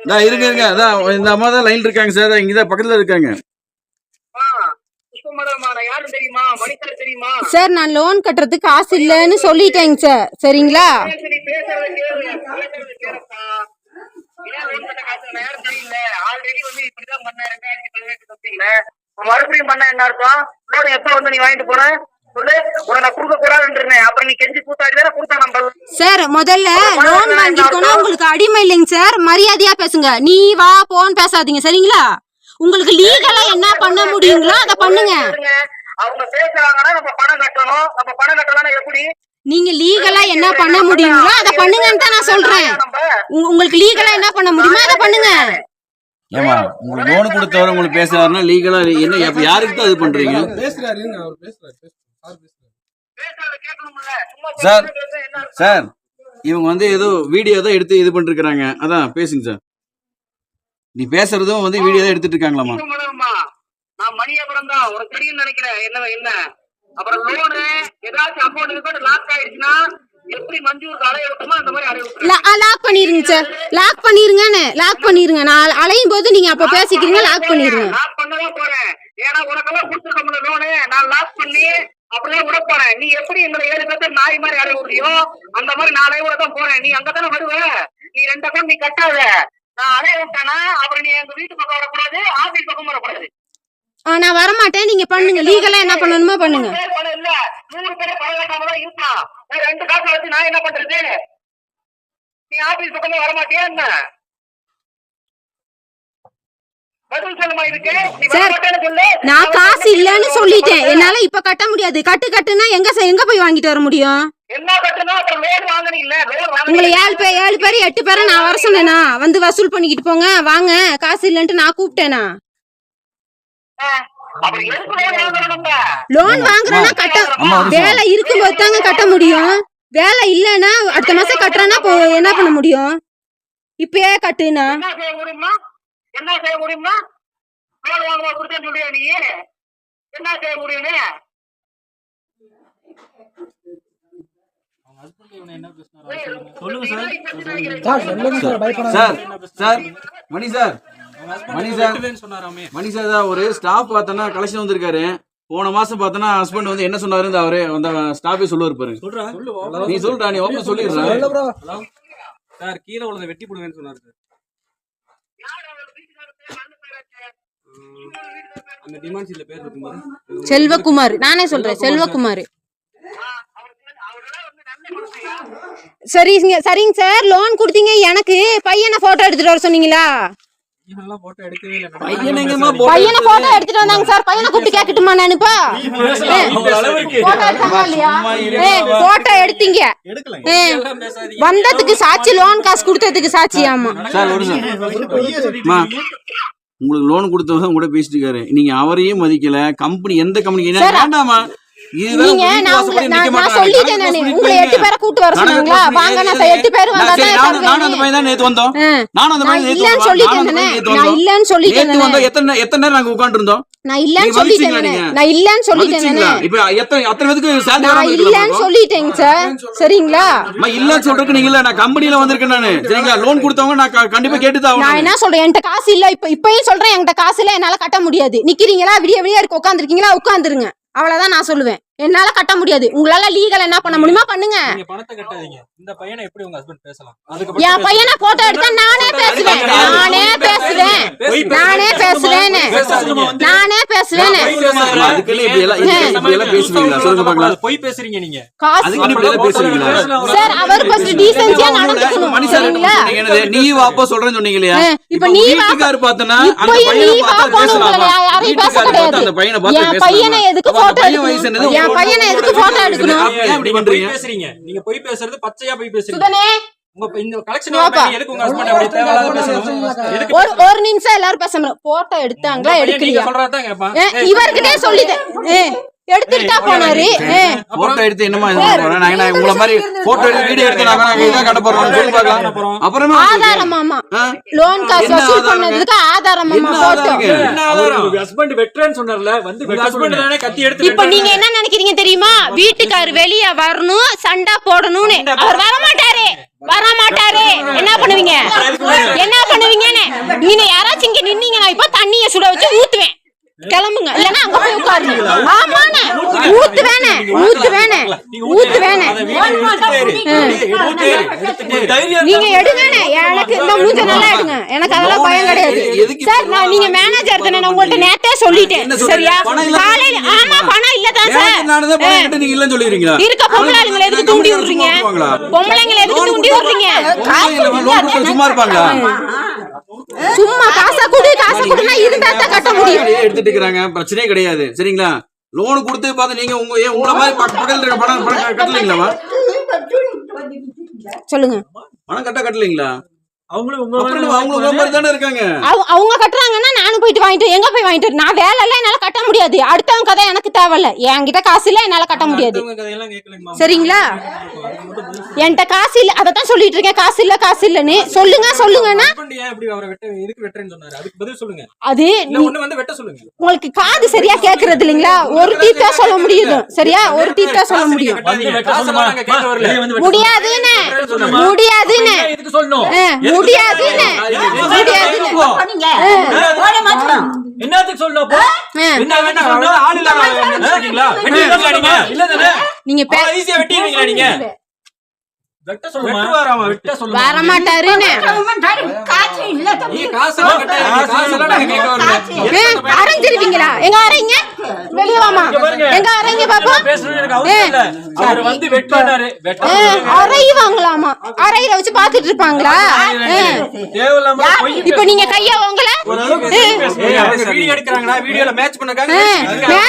இந்தா இருங்க இருங்க. அதான் இந்த அம்மா தான் லைன் இருக்காங்க சார். இங்க தான் பக்கத்துல இருக்காங்க. நான் சார் நான் லோன் கட்டுறதுக்கு காசு இல்லைன்னு சொல்லிட்டேங்க சார். சரிங்களா? நான் மறுபடியும் பண்ண என்ன அர்த்தம்? லோன் எப்ப வந்து நீ வாங்கிட்டு போன? சொல்லு. உனக்கு நான் கொடுக்க அப்புறம் நீ கெஞ்சி கூத்தாடி தானே கொடுத்தா நம்ம சார் முதல்ல லோன் வாங்கிருக்கோம்னா உங்களுக்கு அடிமை இல்லைங்க சார் மரியாதையா பேசுங்க. நீ வா போன்னு பேசாதீங்க சரிங்களா? உங்களுக்கு லீகலா என்ன பண்ண முடியுங்களோ அதை பண்ணுங்க. அவங்க பேசுறாங்கன்னா நம்ம பணம் கட்டணும். நம்ம பணம் கட்டலன்னா எப்படி? நீங்க லீகலா என்ன பண்ண முடியுங்களோ அதை பண்ணுங்கன்னு தான் நான் சொல்றேன். உங்க- உங்களுக்கு லீகலா என்ன பண்ண முடியுமோ அதை பண்ணுங்க. ஏமா உங்களுக்கு லோன் கொடுத்தவரை உங்களுக்கு பேசுறாருன்னா லீகலா என்ன யாருக்கு தான் இது பண்றீங்க? பேசுறாரு அவர் பேசுறாரு? பேசு- சார் சார். இவங்க வந்து ஏதோ வீடியோ தான் எடுத்து இது பண்ணிருக்காங்க அதான் பேசுங்க சார். நீ பேசுறதும் வந்து வீடியோ தான் எடுத்துட்டு இருக்காங்களாமா? நான் மணியபுரம் தான். உனக்கு தெரியும் நினைக்கிறேன். என்ன என்ன? அப்புறம் லோனு ஏதாச்சும் அமௌண்ட் இருக்கு லாக் ஆயிடுச்சுன்னா எப்படி மஞ்சூருக்கு அலைய விட்டுமோ அந்த மாதிரி லாக் பண்ணிருங்க சார். லாக் பண்ணிருங்கன்னு. லாக் பண்ணிருங்க. நான் அலையும் போது நீங்க அப்ப பேசிக்கிறீங்க லாக் பண்ணிருங்க. லாக் பண்ணதான் போறேன். ஏன்னா உனக்கெல்லாம் கொடுத்துருக்கோம்ல லோனு நான் லாக் பண்ணி அப்படியே விட போறேன். நீ எப்படி எங்களை ஏழு பேர்த்த நாய் மாதிரி அலைய விடுறியோ அந்த மாதிரி நான் அலைய விட தான் போறேன். நீ அங்கதானே வருவ? நீ ரெண்டு அக்கௌண்ட் நீ கட்டாத. நான் அலைய விட்டேனா? அப்புறம் நீ எங்க வீட்டு பக்கம் வரக்கூடாது ஆபீஸ் பக்கம் வரக்கூடாது. நான் வரமாட்டேன். நீங்க பண்ணுங்க. லீகலா என்ன பண்ணணுமோ பண்ணுங்க. இல்ல. நூறு பேர் பணம் கட்டாம தான் ரெண்டு காசு வச்சு நான் என்ன பண்றது? நீ ஆபீஸ் பக்கமே வர மாட்டியா என்ன பதில் சொல்லுமா இதுக்கு நீ வர சார், நான் காசு இல்லைன்னு சொல்லிட்டேன். என்னால இப்ப கட்ட முடியாது. கட்டு கட்டுனா எங்க எங்க போய் வாங்கிட்டு வர முடியும்? உங்களை ஏழு பேர் ஏழு பேர் எட்டு பேரை நான் வர சொன்னேனா? வந்து வசூல் பண்ணிக்கிட்டு போங்க. வாங்க. காசு இல்லைன்ட்டு நான் கூப்பிட்டேனா? லோன் வாங்குறோம் நம்ம? லோன் வாங்குறேன்னா கட்ட. வேலை இருக்கும்போது தாங்க கட்ட முடியும். வேலை இல்லைன்னா அடுத்த மாசம் கட்டுறேன்னா என்ன பண்ண முடியும்? இப்பயே கட்டுனா? என்ன செய்ய முடியுமா? முடியுமா லோன் வாங்குவா கொடுத்தேன்னு சொல்றியா நீ? என்ன செய்ய sir. Mani sir. Mani sir. Mani sir தான் ஒரு ஸ்டாஃப் பார்த்தோன்னா கலெக்ஷன் வந்திருக்காரு. போன மாசம் பார்த்தோன்னா ஹஸ்பண்ட் வந்து என்ன சொன்னாரு இந்த அவரு அந்த ஸ்டாஃபே சொல்லுவாரு பாருங்க நீ சொல்றா நீ ஓப்பன் சொல்லிடுறா சொல்ல. ப்ரோ சார் கீழே உள்ளதை வெட்டி போடுவேன்னு சொன்னாரு அந்த டிமாண்ட் ஷீட்ல பேர். இருக்கும்போது செல்வகுமார். நானே சொல்றேன் செல்வகுமார். சரிங்க சரிங்க சார். லோன் கொடுத்தீங்க எனக்கு பையனை போட்டோ எடுத்துட்டு வர சொன்னீங்களா? இதெல்லாம் போட்டோ எடுக்கவே இல்லை. பையன் போட்டோ பையனை போட்டோ எடுத்துட்டு வந்தாங்க சார். பையனை கூப்பிட்டு கேட்கட்டுமா நானுப்பா போட்டோ எடுத்தீங்க. வந்ததுக்கு சாட்சி லோன் காசு கொடுத்ததுக்கு சாட்சி ஆமா. உங்களுக்கு லோன் கொடுத்தவங்க கூட பேசிட்டு இருக்காரு. நீங்க அவரையும் மதிக்கல. கம்பெனி எந்த கம்பெனி வேண்டாமா நீங்க நான். சொல்லிட்டேன் நானு. உங்களை எட்டு. பேரை கூட்டு வர சொன்னாங்களா? வாங்க நான். எட்டு பேர் நான் வந்தா சரி, தான் நானும் நானும் அந்த பையன் தான் நேத்து வந்தோம். நானும் அந்த நான் பையன் நேத்து இல்லன்னு வந்தோம். சொல்லிட்டேன் நான். இல்லன்னு சொல்லிட்டேன் நேத்து வந்தோம் எத்தனை எத்தனை நேரம் நாங்க உட்காந்துருந்தோம் நான் இல்லன்னு சொல்லிட்டேன்? நான் இல்லன்னு சொல்லிட்டேன் தானே. மதிச்சீங்களா? இப்ப எத்தனை அத்தனை பேருக்கு சேர்ந்து நான் இல்லன்னு சொல்லிட்டேங்க சார். சரிங்களா? அம்மா இல்லன்னு சொல்றதுக்கு நீங்க இல்ல. நான் கம்பெனில வந்திருக்கேன் நானு. சரிங்களா? லோன் கொடுத்தவங்க நான் கண்டிப்பா கேட்டு தான் நான் என்ன சொல்றேன்? என்கிட்ட காசு இல்ல. இப்ப இப்பயும் சொல்றேன். என்கிட்ட காசு இல்ல. என்னால கட்ட முடியாது. நிக்கிறீங்களா? விடிய விடிய இருக்க. உட்காந்துருக்கீங்களா உட்காந்துருங்க அவ்வளோதான் நான் சொல்லுவேன். என்னால கட்ட முடியாது. உங்களால லீகல் என்ன பண்ண முடியுமா? பண்ணுங்க. நீங்க பணத்தை கட்டாதீங்க. இந்த பையனை எப்படி உங்க ஹஸ்பண்ட் பேசலாம்? என் பையனை போட்டோ எடுத்தா நானே பேசுவேன். நானே பேசுவேன். நானே பேசுவேன்னு நானே பேசுவீங்களா? சார் அவர் ஃபர்ஸ்ட் டீசென்சியா நடந்துக்கணும் சரிங்களா? நீ வாப்போ சொல்றேன்னு சொன்னீங்க இல்லையா இப்ப நீ வீட்டுக்காரு பார்த்தனா அந்த பையனை பார்த்தா பேசலாமா அந்த பார்த்து என்? பையனை எதுக்கு போட்டோ பையனை எதுக்கு போட்டோ எடுக்கணும்? நீங்க பொய் பண்றீங்க? பேசுறீங்க. நீங்க பொய் பேசுறது பச்சையா பொய் பேசுறீங்க. சுதனே! உங்க இப்ப இந்த கலெக்ஷன் வாப்பா. எதுக்கு உங்க ஹஸ்பண்ட் அப்படி தேவையில்லாத பேசணும்? எதுக்கு ஒரு ஒரு நிமிஷம் எல்லாரும் பேச போட்டோ எடுத்தாங்களா எடுக்கலையா? இவர்கிட்டே சொல்லிட்டேன். எடுத்துட்டா போனாரு. எடுத்து என்னமா நாங்க லோன் காசு வசூல் பண்ணதுக்கு ஆதாரம் நீங்க என்ன நினைக்கிறீங்க தெரியுமா? வீட்டுக்காரர் வெளிய வரணும் சண்டை போடணும்னு. அவர் வர மாட்டாரு. வர மாட்டாரு. என்ன பண்ணுவீங்க? என்ன பண்ணுவீங்கன்னு? நீங்க யாராச்சும் இங்க நின்னீங்கன்னா இப்ப தண்ணிய சுட வச்சு ஊத்துவேன். கிளம்புங்க. இல்லன்னா அங்க போய் உட்காருங்க. ஆமாண்ணே. ஊத்து வேணே ஊத்து வேணே ஊத்து வேணே. நீங்க எடுங்கண்ணே. எனக்கு இந்த மூஞ்ச நல்லா எடுங்க. எனக்கு அதெல்லாம் பயம் கிடையாது. எதுக்கு சார் நான் நீங்க மேனேஜர் தானே நான் உங்கள்ட்ட நேத்தே சொல்லிட்டேன்? சரியா? காலையில ஆமா பணம் இல்ல தான் சார். நீங்க இல்லைன்னு சொல்லிடுறீங்களா? இருக்க பொம்பளைங்களை எதுக்கு தூண்டி விடுறீங்க? பொம்பளைங்களை எதுக்கு தூண்டி விடுறீங்க. சும்மா இருப்பாங்களா? சும்மா காசை கொடு காசை கொடுனா இருந்தா தான் கட்ட முடியும். அப்படியே எடுத்துட்டு இருக்கிறாங்க. பிரச்சனையே கிடையாது. சரிங்களா? லோன் கொடுத்து பார்த்து நீங்க உங்க ஏன் உங்கள மாதிரி பக்க- பக்கத்துல இருக்க பணம் பணம் கட்டலீங்களாமா சொல்லுங்க. பணம் கட்ட கட்டலீங்களா? அவங்களும் உங்க மாதிரி தானே இருக்காங்க? அவங்க அவங்க கட்டுறாங்கன்னா போயிட்டு வாங்கிட்டு எங்க போய் வாங்கிட்டு? நான் வேலை எல்லாம் என்னால கட்ட முடியாது அடுத்தவங்க கதை எனக்கு தேவையில்ல என்கிட்ட காசு இல்ல என்னால கட்ட முடியாது அடுத்தவங்க கதையெல்லாம் கேட்கலைங்கம்மா. சரிங்களா என்கிட்ட காசு இல்ல அதத்தான் சொல்லிட்டு இருக்கேன் காசு இல்ல காசு இல்லன்னு சொல்லுங்க சொல்லுங்கன்னா husband ஏன் இப்படி அவரை வெட்ட எதுக்கு வெட்டுறேன்னு சொன்னாரு அதுக்கு பதில் சொல்லுங்க அது இல்ல நீ- ஒண்ணு வந்து வெட்ட சொல்லுங்க உங்களுக்கு காது சரியா கேக்குறது இல்லைங்களா ஒரு டீட்டா சொல்ல முடியுது சரியா ஒரு டீட்டா சொல்ல முடியும் வந்து வெட்ட சொல்லுமா நாங்க கேட்க வரல வெளிய வந்து வெட்ட முடியாதுன்னு? முடியாதுன்னு சொல்லணும் ஆ, முடியாதுன்னு முடியாதுன்னு என்ன வேணா சொல்லணும்? ஆள் நினைச்சிருக்கீங்களா? வெட்டிடுவீங்களா நீங்க? இல்ல தானே? நீங்க ஆ வெட்டிடுவீங்களா நீங்க? அரைஞ்சிருவீங்களா? எங்க அரைங்க? வெளிய வாமா. எங்க அரைங்க இல்ல. அவர் வந்து வெட்டினாரு. வெட்ட ஆ, அரைவாங்களாமா அரையில வச்சு பாத்துட்டு இருப்பாங்களா இப்ப நீங்க கைய வாங்கல வீடியோ வீடியோல மேட்ச்